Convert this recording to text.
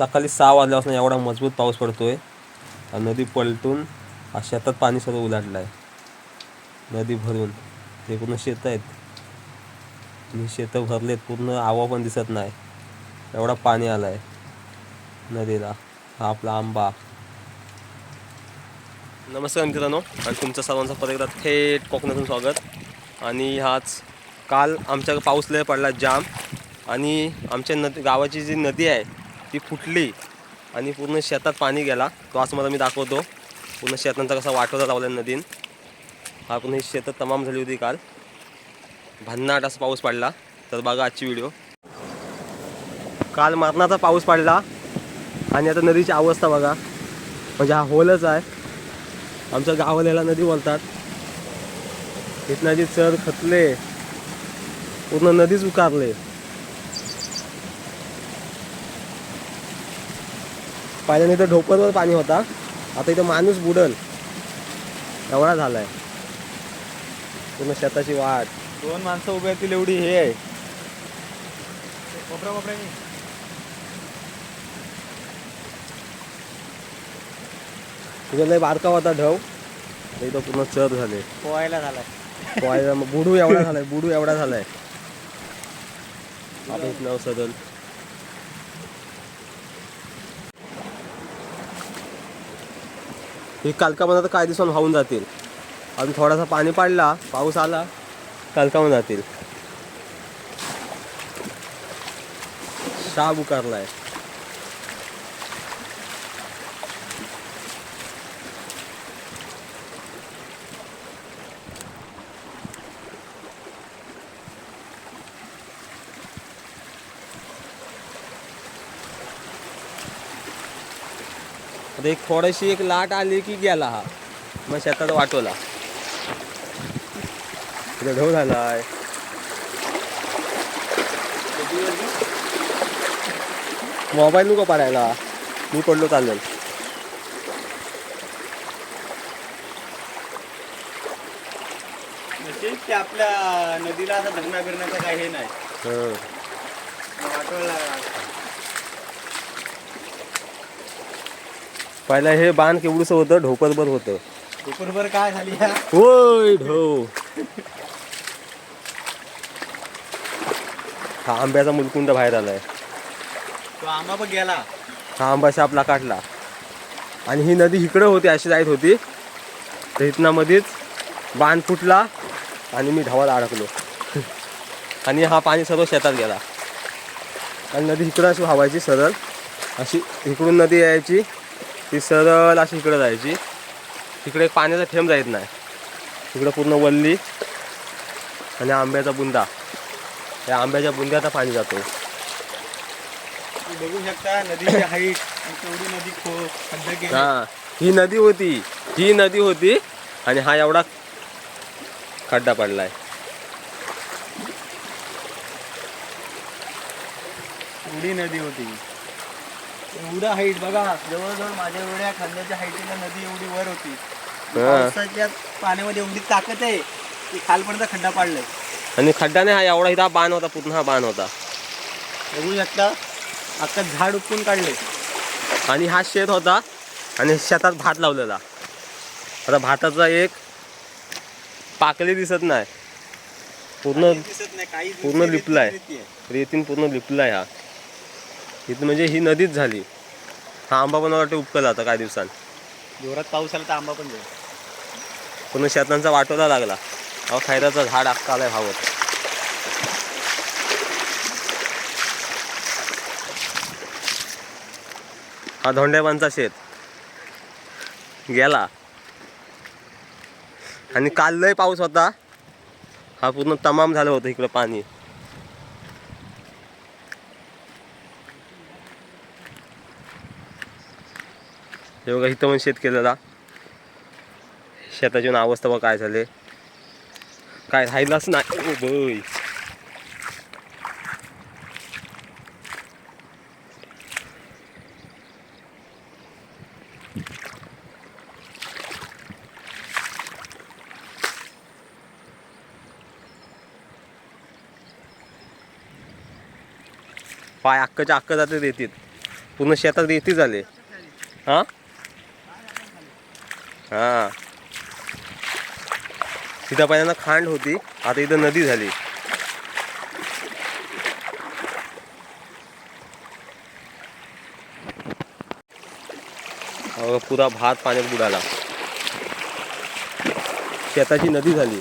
सकाळी सहा वाजल्यापासून एवढा मजबूत पाऊस पडतो आहे नदी पलटून शेतात पाणी सर्व उलाटलं आहे नदी भरून. ते पूर्ण शेतं आहेत. आणि शेतं भरलेत. पूर्ण आवा पण दिसत नाही. एवढा पाणी आलं आहे नदीला. हा आपला आंबा. नमस्कार मित्रांनो. आणि तुमचं सर्वांचं परत एकदा थेट कोकणातून स्वागत. आणि हाच काल आमच्या पाऊस लय पडला जाम. आणि आमच्या नदी गावाची जी नदी आहे ती फुटली आणि पूर्ण शेतात पाणी गेला. तो आज मला मी दाखवतो. पूर्ण शेतांचा कसा वाटवता लावला नदीन. हा पूर्ण ही शेतं तमाम झाली होती काल. भन्नाट असा पाऊस पडला. तर बघा आजची व्हिडिओ काल मरणाचा पाऊस पडला. आणि आता नदीची अवस्था बघा. म्हणजे हा होलच आहे. आमच्या गावाला नदी बोलतात. इथनं जी चर खतले पूर्ण नदीच उकारले. पहिल्याने इथं ढोपरवर पाणी होता. आता इथं माणूस बुडल. एवढा झालाय. पूर्ण शेताची वाट दोन माणसं उभे असतील एवढी हे आहे. कोपरा कोपरा तिथं लय बारका होता ढव. इथं पूर्ण चर झाले. पोहायला झालाय. पोहायला मग बुडू एवढा झालाय बुडू एवढा झालाय. आता इथं सदल ही कालकामध्ये तर काय दिवसांनी वाहून जातील. अजून थोडासा पाणी पडला पाऊस आला कालकामध्ये जातील. शाब उकारलाय. आता एक थोडीशी एक लाट आली की गेला हा. मग शेतात वाटवला ढव झालाय मोबाईल नको पाडायला. मी पडलो चालेल. आपल्या नदीला असं धरणा बिरण्याचं काही हे नाही. हं. पहिला हे बाण केवढंसं होतं ढोपरभर होतं. दुपारभर काय झाली होय ढो. हा आंब्याचा मुलकुंड बाहेर आलाय. तो आंबा बघ गेला. हा आंबा आपला काढला. आणि ही नदी इकडं होती अशी जायत होती. तर इथना मध्येच बाण फुटला आणि मी धावाला अडकलो. आणि हा पाणी सर्व शेतात गेला. आणि नदी इकडं अशी व्हावायची सरळ. अशी इकडून नदी यायची. ती सरळ अशी इकडं जायची. तिकडे पाण्याचा थेंब जायत नाही. इकडं पूर्ण वल्ली आणि आंब्याचा बुंदा. त्या आंब्याच्या बुंद्याचा पाणी जातो. बघू शकता नदीची हाईट तेवढी नदी खो हा ही नदी होती. ही नदी होती आणि हा एवढा खड्डा पडलाय. एवढी नदी होती. एवढा हाईट बघा जवळजवळ माझ्या एवढ्या खंड्याच्या हाईटीला नदी एवढी वर होती. पावसाच्या पाण्यामध्ये एवढी ताकद आहे की खालपर्यंत खड्डा पाडलाय. आणि खड्डा नाही हा एवढा इथं बाण होता पूर्ण हा बाण होता. बघू शकता अख्खा झाड उपटून काढले आणि हा शेत होता आणि शेतात भात लावलेला. आता भाताचा एक पाकली दिसत नाही. पूर्ण दिसत नाही काही पूर्ण लिपलाय. रेतीन पूर्ण लिपलाय हा. इथं म्हणजे ही नदीच झाली. हा आंबा पण वाटतं उपकला आता काही दिवसांत जोरात पाऊस आला तर आंबा पण जाईल. पूर्ण शेतांचा वाटोला लागला. अहो खैराचं झाड अख्खा आलाय भावत. हा धोंड्याबांचा शेत. गेला. आणि काल लय पाऊस होता. हा पूर्ण तमाम झालं होतं इकडं पाणी. हे बघा इथं पण शेत केलेला शेताची अवस्था बघा काय झाले काय राहिलाच नाही. ओ बय पाय अक्कच्या अक्क जाते देतील पूर्ण शेतात रेती झाले. हा? हा. तिथं पहिल्यांदा खांड होती. आता इथं नदी झाली. पुरा भात पाण्यात बुडाला. शेताची नदी झाली.